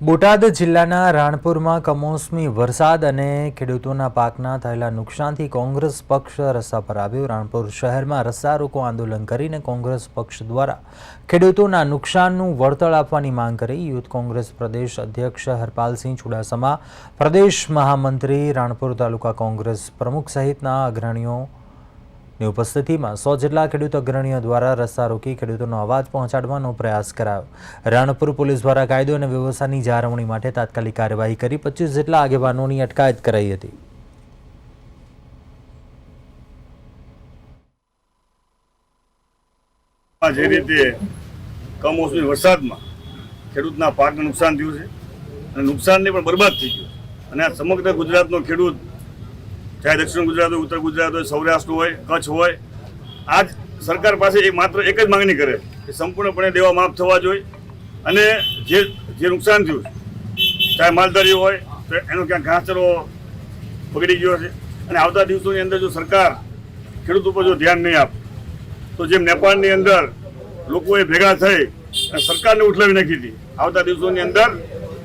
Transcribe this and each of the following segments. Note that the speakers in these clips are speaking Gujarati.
બોટાદ જિલ્લાના રાણપુરમાં કમોસમી વરસાદ અને ખેડૂતોના પાકના થયેલા નુકસાનથી કોંગ્રેસ પક્ષ રસ્તા પર આવ્યો. રાણપુર શહેરમાં રસ્તા રોકો આંદોલન કરીને કોંગ્રેસ પક્ષ દ્વારા ખેડૂતોના નુકસાનનું વળતર આપવાની માંગ કરી. યુથ કોંગ્રેસ પ્રદેશ અધ્યક્ષ હરપાલસિંહ ચુડાસમા, પ્રદેશ મહામંત્રી રાણપુર તાલુકા કોંગ્રેસ પ્રમુખ સહિતના અગ્રણીઓ ની ઉપસ્થિતિમાં સો જેટલા ખેડૂત અગ્રણીઓ દ્વારા રસ્તા રોકી ખેડૂતોનો અવાજ પહોંચાડવાનો પ્રયાસ કરાયો. રાણપુર પોલીસ દ્વારા કાયદો અને વ્યવસ્થાની જાળવણી માટે તાત્કાલિક કાર્યવાહી કરી પચીસ જેટલા આગેવાનોની અટકાયત કરાઈ હતી. જે રીતે કમોસમી વરસાદમાં ખેડૂતના પાકને નુકસાન થયું છે અને નુકસાનને પણ બરબાદ થઈ ગયું અને આ સમગ્ર ગુજરાતનો ખેડૂત ચાહે દક્ષિણ ગુજરાત હોય, ઉત્તર ગુજરાત હોય, સૌરાષ્ટ્ર હોય, કચ્છ હોય, આજ સરકાર પાસે એ માત્ર એક જ માંગણી કરે કે સંપૂર્ણપણે દેવા માફ થવા જોઈએ અને જે જે નુકસાન થયું, ચાહે માલધારી હોય, તો એનો ક્યાંક ઘાસચરો બગડી ગયો છે અને આવતા દિવસોની અંદર જો સરકાર ખેડૂત ઉપર જો ધ્યાન નહીં આપે, તો જેમ નેપાળની અંદર લોકોએ ભેગા થઈ અને સરકારને ઉઠલાવી નાખી હતી, આવતા દિવસોની અંદર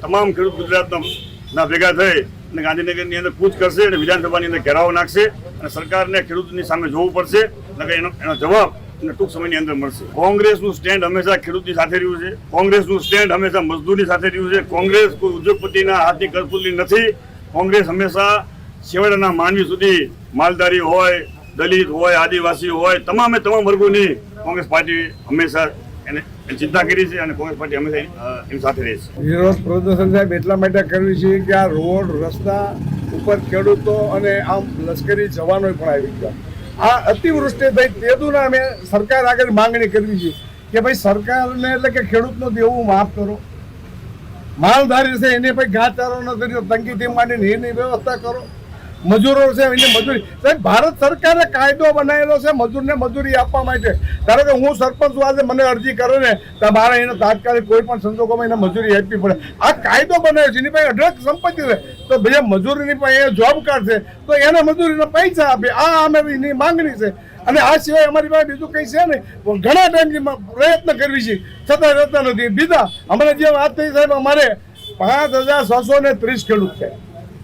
તમામ ખેડૂત ગુજરાતના ભેગા થઈ અને ગાંધીનગરની અંદર કૂચ કરશે અને વિધાનસભાની અંદર ઘેરાવો નાખશે અને સરકારને ખેડૂતની સામે જોવું પડશે એટલે એનો એનો જવાબ અને ટૂંક સમયની અંદર મળશે. કોંગ્રેસનું સ્ટેન્ડ હંમેશા ખેડૂતની સાથે રહ્યું છે. કોંગ્રેસનું સ્ટેન્ડ હંમેશા મજદૂરની સાથે રહ્યું છે. કોંગ્રેસ કોઈ ઉદ્યોગપતિના હાથની કરપુતલી નથી. કોંગ્રેસ હંમેશા છેવાડાના માનવી સુધી માલધારી હોય, દલિત હોય, આદિવાસી હોય, તમામે તમામ વર્ગોની કોંગ્રેસ પાર્ટી હંમેશા એની ચિંતા કરી છે અને કોંગ્રેસ પાર્ટી હંમેશા એની, સાથે રહે છે. વિરોધ પ્રદર્શન સાહેબ એટલા માટે કરવી છે કે આ રોડ રસ્તા ઉપર ખેડૂતો અને આમ લશ્કરી જવાનો પણ આવી ગયા. આ અતિવૃષ્ટિ થઈ તેદુના અમે સરકાર આગળ માંગણી કરવી છે કે ભાઈ સરકારને એટલે કે ખેડૂતનો દેવું માફ કરો. માલધારી છે એને ભાઈ ઘાસચારો ન કર્યો તંગીથી માંડીને એની વ્યવસ્થા કરો. મજૂરો છે, એને મજૂરી. સાહેબ, ભારત સરકારે કાયદો બનાવેલો છે, મજૂરને મજૂરી આપવા માટે. ધારો કે હું સરપંચ છું, આજે મને અરજી કરે ને, તો મારે એને તાત્કાલિક કોઈ પણ સંજોગોમાં એને મજૂરી આપવી પડે. આ કાયદો બનાવ્યો છે, એની પાસે અઢળક સંપત્તિ છે. તો બીજા મજૂરીની પાસે જોબ કાર્ડ છે, તો એને મજૂરીના પૈસા આપે. આ અમે માંગણી છે. અને આ સિવાય અમારી પાસે બીજું કંઈ છે ને ઘણા ટાઈમથી પ્રયત્ન કરવી છે. છતાં રહેતા નથી. બીજા અમારે જે વાત થઈ સાહેબ, અમારે પાંચ હજાર છસો ને ત્રીસ ખેડૂત છે.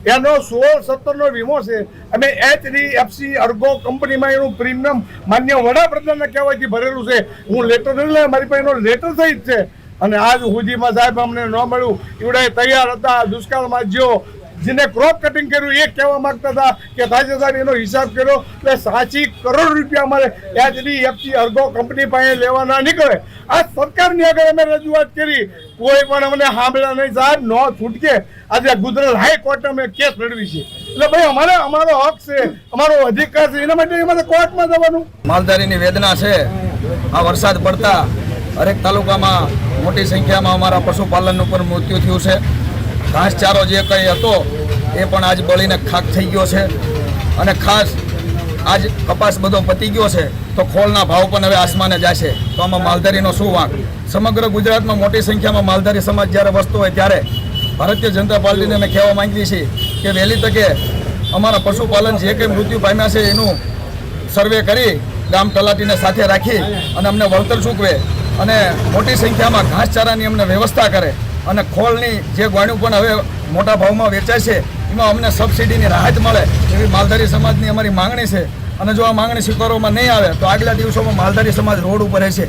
એનો સોળ, સત્તરનો વીમો છે. અમે એચડીએફસી અર્ગો કંપનીમાં એનું પ્રીમિયમ માન્ય વડાપ્રધાનના કહેવાથી ભરેલું છે. હું લેટર નહીં લે મારી પાસે એનો લેટર સહિત છે. અને આજ સુધીમાં સાહેબ અમને ન મળ્યું. એવડાય તૈયાર હતા, દુષ્કાળમાં જ્યો જેને ક્રોપ કટિંગ કર્યું, એ કહેવા માંગતા હતા કે તાજે સાહેબ એનો હિસાબ કર્યો, એટલે સાચી કરોડ રૂપિયા અમારે એચડીએફસી અર્ગો કંપની પાસે લેવાના નીકળે. આ સરકારની આગળ અમે રજૂઆત કરી. કોઈ પણ અમને સાંભળ્યા નહીં, સાહેબ, નો છૂટકે. આજે ગુજરાત હાઈકોર્ટે અમે કેસ લડવી છે. એટલે ભાઈ, અમારે, અમારો હક છે, અમારો અધિકાર છે, એના માટે અમારે કોર્ટમાં જવાનું. માલધારીની વેદના છે. આ વરસાદ પડતા હરેક તાલુકામાં મોટી સંખ્યામાં અમારા પશુપાલન ઉપર મૃત્યુ થયું છે. ઘાસચારો જે કંઈ હતો, એ પણ આજ બળીને ખાક થઈ ગયો છે. અને ખાસ આજ કપાસ બધો પતી ગયો છે, તો ખોળના ભાવ પણ હવે આસમાને જશે. તો આમાં માલધારીનો શું વાંક? સમગ્ર ગુજરાતમાં મોટી સંખ્યામાં માલધારી સમાજ જ્યારે વસતો હોય ત્યારે ભારતીય જનતા પાર્ટીને અમે કહેવા માંગીએ છીએ કે વહેલી તકે અમારા પશુપાલન જે કંઈ મૃત્યુ પામ્યા છે એનું સર્વે કરી ગામ તલાટીને સાથે રાખી અને અમને વળતર ચૂકવે. અને મોટી સંખ્યામાં ઘાસચારાની અમને વ્યવસ્થા કરે. અને ખોલની જે ગોણ્યું પણ હવે મોટા ભાવમાં વેચાય છે, એમાં અમને સબસિડીની રાહત મળે એવી માલધારી સમાજની અમારી માંગણી છે. અને જો આ માંગણી સ્વીકારવામાં નહીં આવે, તો આગલા દિવસોમાં માલધારી સમાજ રોડ ઉપર રહેશે.